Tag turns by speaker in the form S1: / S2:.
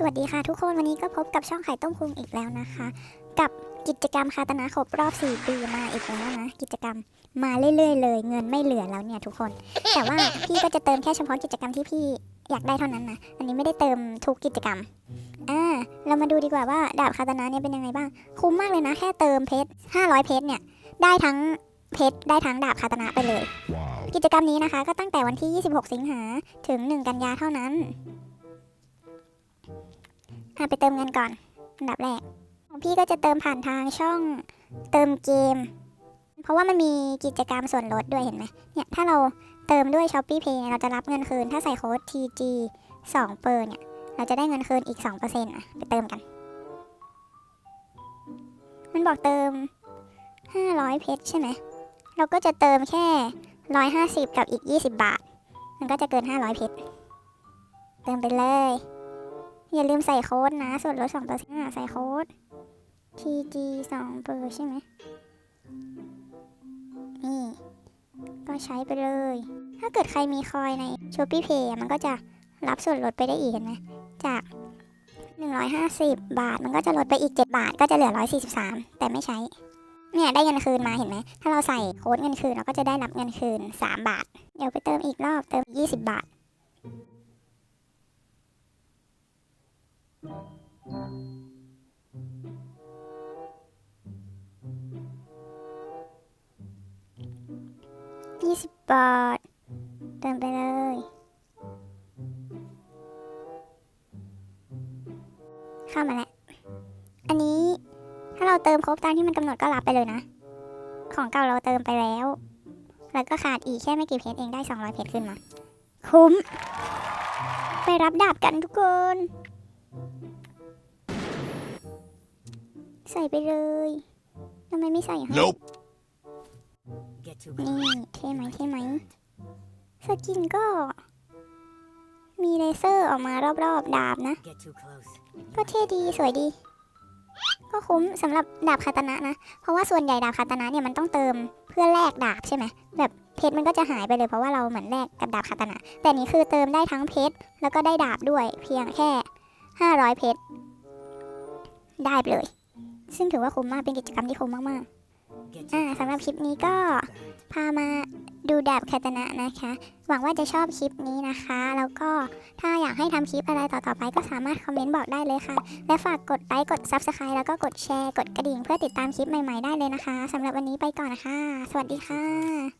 S1: สวัสดีค่ะทุกคนวันนี้ก็พบกับช่องไข่ต้มคุงอีกแล้วนะคะ กับกิจกรรมคาตนาครบรอบ 4 ปีมาอีกแล้วนะ กิจกรรมมาเรื่อยๆ เลย เงินไม่เหลือแล้วเนี่ยทุกคน แต่ว่าพี่ก็จะเติมแค่เฉพาะกิจกรรมที่พี่อยากได้เท่านั้นนะอันนี้ไม่ได้เติมทุกกิจกรรมอ่าเรามาดูดีกว่าว่าดาบคาตนาเนี่ยเป็นยังไงบ้าง คุ้มมากเลยนะ แค่เติมเพชร500 เพชรเนี่ยได้ทั้งเพชรได้ทั้งดาบคาตนาไปเลย
S2: Wow.
S1: กิจกรรมนี้นะคะ ก็ตั้งแต่วันที่ 26 สิงหาถึง 1 กันยาเท่านั้น อะไปเติมเงินก่อนอันดับแรกของพี่ก็จะเติมผ่านทางช่องเติมเกม เพราะว่ามันมีกิจกรรมส่วนลดด้วยเห็นไหมเนี่ยถ้าเราเติมด้วย s h o p e e Pay เราจะรับเงินคืน ถ้าใส่โค้ด TG 2เปอร์เนี่ย เราจะได้เงินคืนอีก 2%อะไปเติมกัน มันบอกเติม 500 เพชรใช่ไหม เราก็จะเติมแค่ร้อยห้าสิบกับอีกยี่สิบบาท มันก็จะเกินห้าร้อยเพชร เติมไปเลย อย่าลืมใส่โค้ดนะส่วนลดสองเปอร์เซ็นต์ใส่โค้ด TG สองเปอร์ใช่ไหมนี่ก็ใช้ไปเลย ถ้าเกิดใครมีคอยใน s h o p e e Pay มันก็จะรับส่วนลดไปได้อีกเห็นไหมจาก 150 บาทมันก็จะลดไปอีก 7 บาทก็จะเหลือ 143 แต่ไม่ใช้ เนี่ยได้เงินคืนมาเห็นไหม ถ้าเราใส่โค้ดเงินคืนเราก็จะได้รับเงินคืน 3 บาท เดี๋ยวไปเติมอีกรอบเติม 20 บาท 20บาทเติมไปเลย เข้ามาแล้ว อันนี้ถ้าเราเติมครบตามที่มันกำหนดก็รับไปเลยนะ ของเก่าเราเติมไปแล้ว แล้วก็ขาดอีกแค่ไม่กี่เพชรเองได้ 200 เพชรขึ้นมา คุ้ม ไปรับดาบกันทุกคน ใส่ไปเลยทำไมไม่ใส่ฮะ
S2: Nope.
S3: Get too
S1: นี่
S3: close.
S1: เท่ไหมเท่ไหมสกินก็ มีเลเซอร์ออกมารอบๆ ดาบนะ
S3: Get too close.
S1: ก็เท่ดีสวยดี ก็คุ้มสำหรับดาบคาตนะนะ เพราะว่าส่วนใหญ่ดาบคาตนะเนี่ยมันต้องเติมเพื่อแลกดาบใช่ไหมแบบเพชรมันก็จะหายไปเลยเพราะว่าเราเหมือนแลกกับดาบคาตนะ แต่นี้คือเติมได้ทั้งเพชรแล้วก็ได้ดาบด้วยเพียงแค่ 500 เพชรได้ไปเลย ซึ่งถือว่าคุ้มมากเป็นกิจกรรมที่คุ้มมากๆอ่าสำหรับคลิปนี้ก็พามาดูดาบคาตนะนะคะ หวังว่าจะชอบคลิปนี้นะคะ แล้วก็ถ้าอยากให้ทำคลิปอะไรต่อๆไปก็สามารถคอมเมนต์บอกได้เลยค่ะ และฝากกดไลค์กด Subscribe แล้วก็กดแชร์กดกระดิ่งเพื่อติดตามคลิปใหม่ๆได้เลยนะคะสำหรับวันนี้ไปก่อนนะคะ สวัสดีค่ะ